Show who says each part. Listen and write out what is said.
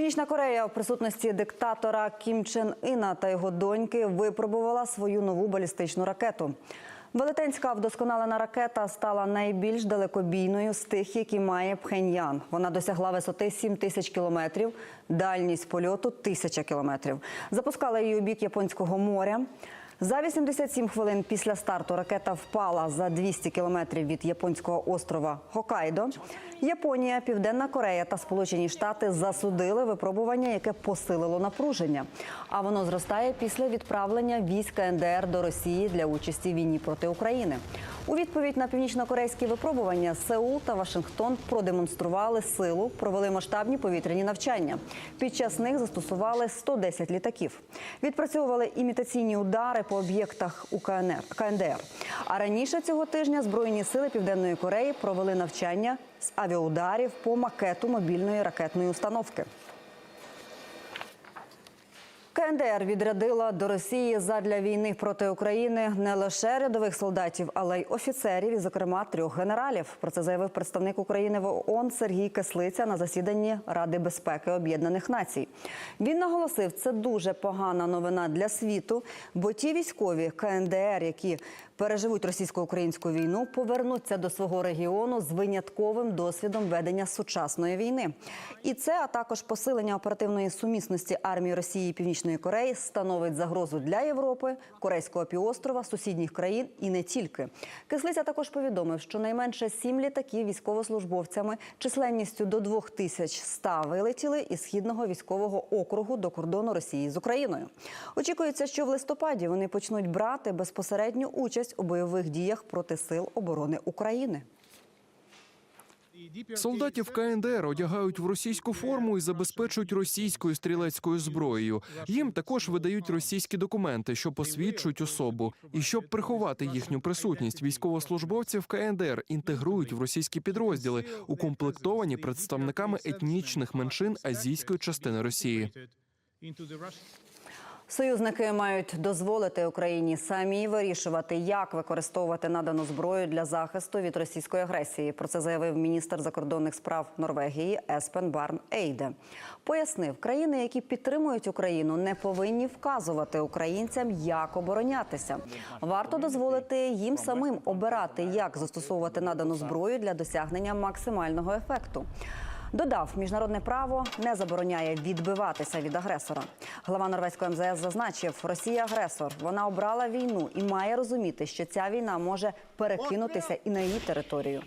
Speaker 1: Північна Корея в присутності диктатора Кім Чен Іна та його доньки випробувала свою нову балістичну ракету. Велетенська вдосконалена ракета стала найбільш далекобійною з тих, які має Пхеньян. Вона досягла висоти 7 тисяч кілометрів, дальність польоту – тисяча кілометрів. Запускала її у бік Японського моря. За 87 хвилин після старту ракета впала за 200 кілометрів від японського острова Хокайдо. Японія, Південна Корея та Сполучені Штати засудили випробування, яке посилило напруження. А воно зростає після відправлення військ НДР до Росії для участі в війні проти України. У відповідь на північно-корейські випробування Сеул та Вашингтон продемонстрували силу, провели масштабні повітряні навчання. Під час них застосували 110 літаків. Відпрацьовували імітаційні удари по об'єктах у КНР, КНДР. А раніше цього тижня Збройні сили Південної Кореї провели навчання з авіаударів по макету мобільної ракетної установки. КНДР відрядила до Росії задля війни проти України не лише рядових солдатів, але й офіцерів, і, зокрема, трьох генералів. Про це заявив представник України в ООН Сергій Кислиця на засіданні Ради безпеки Об'єднаних Націй. Він наголосив, це дуже погана новина для світу, бо ті військові КНДР, які переживуть російсько-українську війну, повернуться до свого регіону з винятковим досвідом ведення сучасної війни. І це, а також посилення оперативної сумісності армії Росії і Північної Кореї становить загрозу для Європи, Корейського півострова, сусідніх країн і не тільки. Кислиця також повідомив, що найменше сім літаків військовослужбовцями численністю до 2100 вилетіли із східного військового округу до кордону Росії з Україною. Очікується, що в листопаді вони почнуть брати безпосередню участь у бойових діях проти сил оборони України.
Speaker 2: Солдатів КНДР одягають в російську форму і забезпечують російською стрілецькою зброєю. Їм також видають російські документи, що посвідчують особу. І щоб приховати їхню присутність, військовослужбовців КНДР інтегрують в російські підрозділи, укомплектовані представниками етнічних меншин азійської частини Росії.
Speaker 1: Союзники мають дозволити Україні самі вирішувати, як використовувати надану зброю для захисту від російської агресії. Про це заявив міністр закордонних справ Норвегії Еспен Барн Ейде. Пояснив, країни, які підтримують Україну, не повинні вказувати українцям, як оборонятися. Варто дозволити їм самим обирати, як застосовувати надану зброю для досягнення максимального ефекту. Додав, міжнародне право не забороняє відбиватися від агресора. Глава норвезького МЗС зазначив, Росія агресор. Вона обрала війну і має розуміти, що ця війна може перекинутися і на її територію.